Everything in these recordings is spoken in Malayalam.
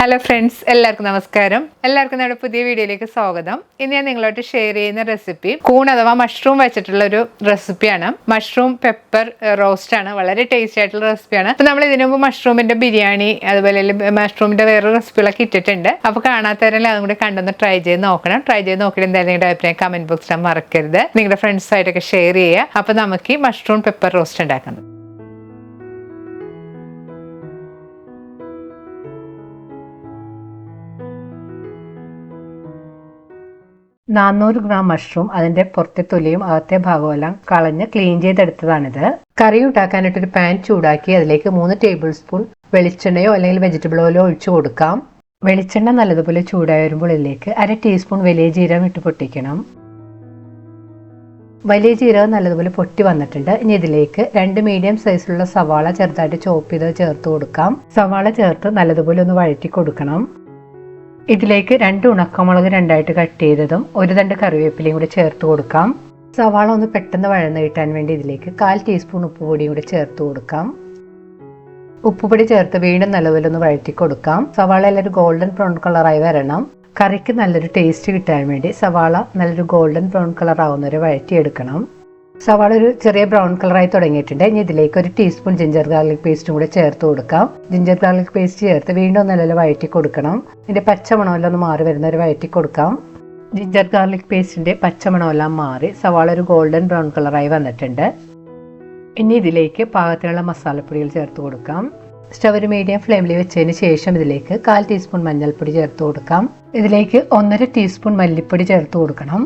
ഹലോ ഫ്രണ്ട്സ് എല്ലാവർക്കും നമസ്കാരം. എല്ലാവർക്കും നമ്മുടെ പുതിയ വീഡിയോയിലേക്ക് സ്വാഗതം. ഇന്ന് ഞാൻ നിങ്ങളോട്ട് ഷെയർ ചെയ്യുന്ന റെസിപ്പി കൂൺ അഥവാ മഷ്റൂം വെച്ചിട്ടുള്ള ഒരു റെസിപ്പിയാണ് മഷ്റൂം പെപ്പർ റോസ്റ്റ് ആണ്. വളരെ ടേസ്റ്റി ആയിട്ടുള്ള റെസിപ്പിയാണ് അപ്പൊ നമ്മൾ ഇതിനു മുമ്പ് മഷ്റൂമിന്റെ ബിരിയാണി അതുപോലെ മഷ്റൂമിന്റെ വേറെ റെസിപ്പികളൊക്കെ ഇട്ടിട്ടുണ്ട്. അപ്പോൾ കാണാത്തവരെല്ലാം അതും കൂടി കണ്ടൊന്ന് ട്രൈ ചെയ്ത് നോക്കണം. ട്രൈ ചെയ്ത് നോക്കിയിട്ട് എന്തായാലും നിങ്ങളുടെ അഭിപ്രായം കമന്റ് ബോക്സിൽ മറക്കരുത്. നിങ്ങളുടെ ഫ്രണ്ട്സായിട്ടൊക്കെ ഷെയർ ചെയ്യുക. അപ്പോൾ നമുക്ക് ഈ മഷ്റൂം പെപ്പർ റോസ്റ്റ് ഉണ്ടാക്കുന്നത് നാനൂറ് ഗ്രാം മഷ്റൂം അതിന്റെ പുറത്തെ തൊലിയും അകത്തെ ഭാഗവും എല്ലാം കളഞ്ഞ് ക്ലീൻ ചെയ്തെടുത്തതാണിത്. കറി ഉണ്ടാക്കാനായിട്ട് ഒരു പാൻ ചൂടാക്കി അതിലേക്ക് മൂന്ന് ടേബിൾ സ്പൂൺ വെളിച്ചെണ്ണയോ അല്ലെങ്കിൽ വെജിറ്റബിൾ ഓയിലോ ഒഴിച്ചു കൊടുക്കാം. വെളിച്ചെണ്ണ നല്ലതുപോലെ ചൂടായി വരുമ്പോൾ ഇതിലേക്ക് അര ടീസ്പൂൺ വലിയ ജീരകം ഇട്ട് പൊട്ടിക്കണം. വലിയ ജീരകം നല്ലതുപോലെ പൊട്ടി വന്നിട്ടുണ്ട്. ഇനി ഇതിലേക്ക് രണ്ട് മീഡിയം സൈസിലുള്ള സവാള ചെറുതായിട്ട് ചോപ്പ് ചെയ്ത് ചേർത്ത് കൊടുക്കാം. സവാള ചേർത്ത് നല്ലതുപോലെ ഒന്ന് വഴറ്റി കൊടുക്കണം. ഇതിലേക്ക് രണ്ട് ഉണക്കമുളക് രണ്ടായിട്ട് കട്ട് ചെയ്തതും ഒരു തണ്ട് കറിവേപ്പിലയും കൂടി ചേർത്ത് കൊടുക്കാം. സവാള ഒന്ന് പെട്ടെന്ന് വഴന്ന് കിട്ടാൻ വേണ്ടി ഇതിലേക്ക് കാൽ ടീസ്പൂൺ ഉപ്പുപൊടിയും കൂടി ചേർത്ത് കൊടുക്കാം. ഉപ്പുപൊടി ചേർത്ത് വീണ്ടും നിലവിലൊന്ന് വഴറ്റി കൊടുക്കാം. സവാള എല്ലാവരും ഗോൾഡൻ ബ്രൗൺ കളറായി വരണം. കറിക്ക് നല്ലൊരു ടേസ്റ്റ് കിട്ടാൻ വേണ്ടി സവാള നല്ലൊരു ഗോൾഡൻ ബ്രൗൺ കളർ ആവുന്നവരെ വഴറ്റിയെടുക്കണം. സവാള ഒരു ചെറിയ ബ്രൗൺ കളറായി തുടങ്ങിയിട്ടുണ്ട്. ഇനി ഇതിലേക്ക് ഒരു ടീസ്പൂൺ ജിഞ്ചർ ഗാർലിക് പേസ്റ്റും കൂടെ ചേർത്ത് കൊടുക്കാം. ജിഞ്ചർ ഗാർലിക് പേസ്റ്റ് ചേർത്ത് വീണ്ടും നല്ല വഴറ്റി കൊടുക്കണം. ഇതിന്റെ പച്ചമണമെല്ലാം ഒന്ന് മാറി വരുന്ന ഒരു വഴറ്റി കൊടുക്കാം. ജിഞ്ചർ ഗാർലിക് പേസ്റ്റിന്റെ പച്ചമണമെല്ലാം മാറി സവാള ഒരു ഗോൾഡൻ ബ്രൗൺ കളറായി വന്നിട്ടുണ്ട്. ഇനി ഇതിലേക്ക് പാകത്തിനുള്ള മസാലപ്പൊടികൾ ചേർത്ത് കൊടുക്കാം. സ്റ്റവ് ഒരു മീഡിയം ഫ്ലെയിമിൽ വെച്ചതിന് ശേഷം ഇതിലേക്ക് കാൽ ടീസ്പൂൺ മഞ്ഞൾപ്പൊടി ചേർത്ത് കൊടുക്കാം. ഇതിലേക്ക് ഒന്നര ടീസ്പൂൺ മല്ലിപ്പൊടി ചേർത്ത് കൊടുക്കണം.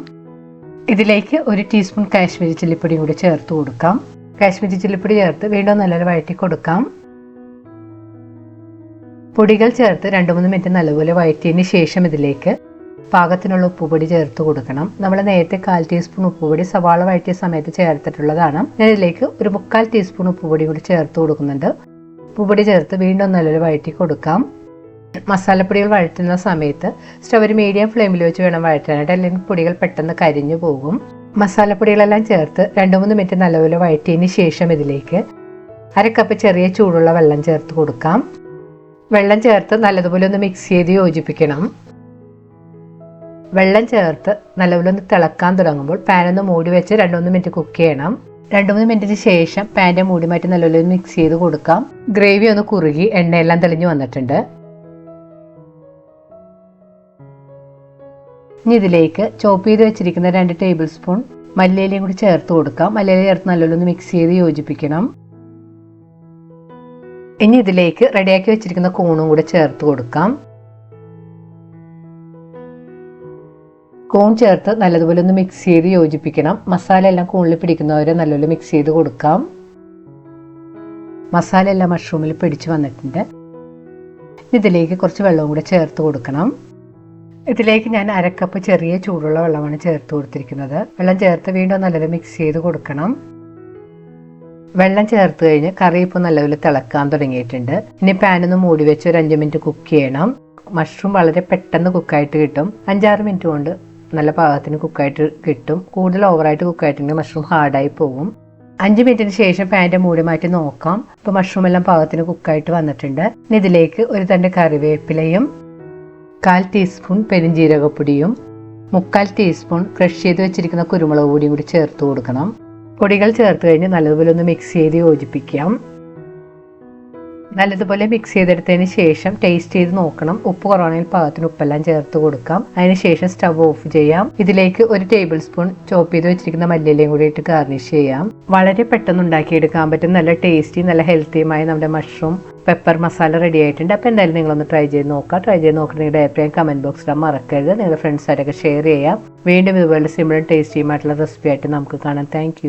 ഇതിലേക്ക് ഒരു ടീസ്പൂൺ കാശ്മീരി ചില്ലിപ്പൊടിയും കൂടി ചേർത്ത് കൊടുക്കാം. കാശ്മീരി ചില്ലിപ്പൊടി ചേർത്ത് വീണ്ടും നല്ലൊരു വഴറ്റി കൊടുക്കാം. പൊടികൾ ചേർത്ത് രണ്ട് മൂന്ന് മിനിറ്റ് നല്ലപോലെ വഴറ്റിയതിന് ശേഷം ഇതിലേക്ക് പാകത്തിനുള്ള ഉപ്പുപൊടി ചേർത്ത് കൊടുക്കണം. നമ്മൾ നേരത്തെ കാൽ ടീസ്പൂൺ ഉപ്പുപൊടി സവാള വഴറ്റിയ സമയത്ത് ചേർത്തിട്ടുള്ളതാണ്. ഞാൻ ഇതിലേക്ക് ഒരു മുക്കാൽ ടീസ്പൂൺ ഉപ്പുപൊടി കൂടി ചേർത്ത് കൊടുക്കുന്നുണ്ട്. ഉപ്പുപൊടി ചേർത്ത് വീണ്ടും നല്ലൊരു വഴറ്റി കൊടുക്കാം. മസാലപ്പൊടികൾ വഴറ്റുന്ന സമയത്ത് സ്റ്റവ് ഒരു മീഡിയം ഫ്ലെയിമിൽ വെച്ച് വേണം വഴറ്റാനായിട്ട്. അല്ലെങ്കിൽ പൊടികൾ പെട്ടെന്ന് കരിഞ്ഞു പോകും. മസാലപ്പൊടികളെല്ലാം ചേർത്ത് രണ്ട് മൂന്ന് മിനിറ്റ് നല്ലപോലെ വഴറ്റിയതിന് ശേഷം ഇതിലേക്ക് അര കപ്പ് ചെറിയ ചൂടുള്ള വെള്ളം ചേർത്ത് കൊടുക്കാം. വെള്ളം ചേർത്ത് നല്ലതുപോലെ ഒന്ന് മിക്സ് ചെയ്ത് യോജിപ്പിക്കണം. വെള്ളം ചേർത്ത് നല്ലപോലെ ഒന്ന് തിളക്കാൻ തുടങ്ങുമ്പോൾ പാൻ ഒന്ന് മൂടി വെച്ച് രണ്ട് മൂന്ന് മിനിറ്റ് കുക്ക് ചെയ്യണം. രണ്ട് മൂന്ന് മിനിറ്റിന് ശേഷം പാന്റെ മൂടി മാറ്റി നല്ലപോലെ മിക്സ് ചെയ്ത് കൊടുക്കാം. ഗ്രേവി ഒന്ന് കുറുകി എണ്ണയെല്ലാം തെളിഞ്ഞു വന്നിട്ടുണ്ട്. ഇനി ഇതിലേക്ക് ചോപ്പ് ചെയ്ത് വെച്ചിരിക്കുന്ന രണ്ട് ടേബിൾ സ്പൂൺ മല്ലിയിലയും കൂടി ചേർത്ത് കൊടുക്കാം. മല്ലിയില ചേർത്ത് നല്ലോണം ഒന്ന് മിക്സ് ചെയ്ത് യോജിപ്പിക്കണം. ഇനി ഇതിലേക്ക് റെഡിയാക്കി വെച്ചിരിക്കുന്ന കൂണും കൂടി ചേർത്ത് കൊടുക്കാം. കൂൺ ചേർത്ത് നല്ലതുപോലെ ഒന്ന് മിക്സ് ചെയ്ത് യോജിപ്പിക്കണം. മസാല എല്ലാം കൂണിൽ പിടിക്കുന്നവരെ നല്ലപോലെ മിക്സ് ചെയ്ത് കൊടുക്കാം. മസാല എല്ലാം മഷ്റൂമിൽ പിടിച്ചു വന്നിട്ടുണ്ട്. ഇതിലേക്ക് കുറച്ച് വെള്ളവും കൂടെ ചേർത്ത് കൊടുക്കണം. ഇതിലേക്ക് ഞാൻ അരക്കപ്പ് ചെറിയ ചൂടുള്ള വെള്ളമാണ് ചേർത്ത് കൊടുത്തിരിക്കുന്നത്. വെള്ളം ചേർത്ത് വീണ്ടും നല്ലത് മിക്സ് ചെയ്ത് കൊടുക്കണം. വെള്ളം ചേർത്ത് കഴിഞ്ഞ് കറി ഇപ്പോൾ നല്ലപോലെ തിളക്കാൻ തുടങ്ങിയിട്ടുണ്ട്. ഇനി പാനൊന്ന് മൂടി വെച്ച് ഒരു അഞ്ച് മിനിറ്റ് കുക്ക് ചെയ്യണം. മഷ്റൂം വളരെ പെട്ടെന്ന് കുക്കായിട്ട് കിട്ടും. അഞ്ചാറ് മിനിറ്റ് കൊണ്ട് നല്ല പാകത്തിന് കുക്കായിട്ട് കിട്ടും. കൂടുതൽ ഓവറായിട്ട് കുക്കായിട്ടുണ്ടെങ്കിൽ മഷ്റൂം ഹാർഡായി പോകും അഞ്ച് മിനിറ്റിന് ശേഷം പാന്റെ മൂടി മാറ്റി നോക്കാം. ഇപ്പോൾ മഷ്റൂം എല്ലാം പാകത്തിന് കുക്കായിട്ട് വന്നിട്ടുണ്ട്. ഇതിലേക്ക് ഒരു തണ്ട് കറിവേപ്പിലയും കാൽ ടീസ്പൂൺ പെരിഞ്ജീരകപ്പൊടിയും മുക്കാൽ ടീസ്പൂൺ ക്രഷ് ചെയ്ത് വെച്ചിരിക്കുന്ന കുരുമുളക് പൊടിയും കൂടി ചേർത്ത് കൊടുക്കണം. പൊടികൾ ചേർത്ത് കഴിഞ്ഞ് നല്ലതുപോലെ ഒന്ന് മിക്സ് ചെയ്ത് യോജിപ്പിക്കാം. നല്ലതുപോലെ മിക്സ് ചെയ്തെടുത്തതിന് ശേഷം ടേസ്റ്റ് ചെയ്ത് നോക്കണം. ഉപ്പ് കുറവാണെങ്കിൽ പാകത്തിന് ഉപ്പെല്ലാം ചേർത്ത് കൊടുക്കാം. അതിനുശേഷം സ്റ്റവ് ഓഫ് ചെയ്യാം. ഇതിലേക്ക് ഒരു ടേബിൾ സ്പൂൺ ചോപ്പ് ചെയ്ത് വെച്ചിരിക്കുന്ന മല്ലിയിലയും കൂടി ഇട്ട് ഗാർണിഷ് ചെയ്യാം. വളരെ പെട്ടെന്ന് ഉണ്ടാക്കിയെടുക്കാൻ പറ്റും. നല്ല ടേസ്റ്റി നല്ല ഹെൽത്തിയുമായ നമ്മുടെ മഷ്റൂം പെപ്പർ മസാല റെഡി ആയിട്ടുണ്ട്. അപ്പോൾ എന്തായാലും നിങ്ങളൊന്ന് ട്രൈ ചെയ്ത് നോക്കുക ട്രൈ ചെയ്ത് നോക്കി നിങ്ങളുടെ അഭിപ്രായം കമന്റ് ബോക്സിൽ മറക്കരുത്. നിങ്ങളുടെ ഫ്രണ്ട്സായിട്ടൊക്കെ ഷെയർ ചെയ്യാം. വീണ്ടും ഇതുപോലെ സിമ്പിളും ടേസ്റ്റിയുമായിട്ടുള്ള റെസിപ്പി ആയിട്ട് നമുക്ക് കാണാം. താങ്ക്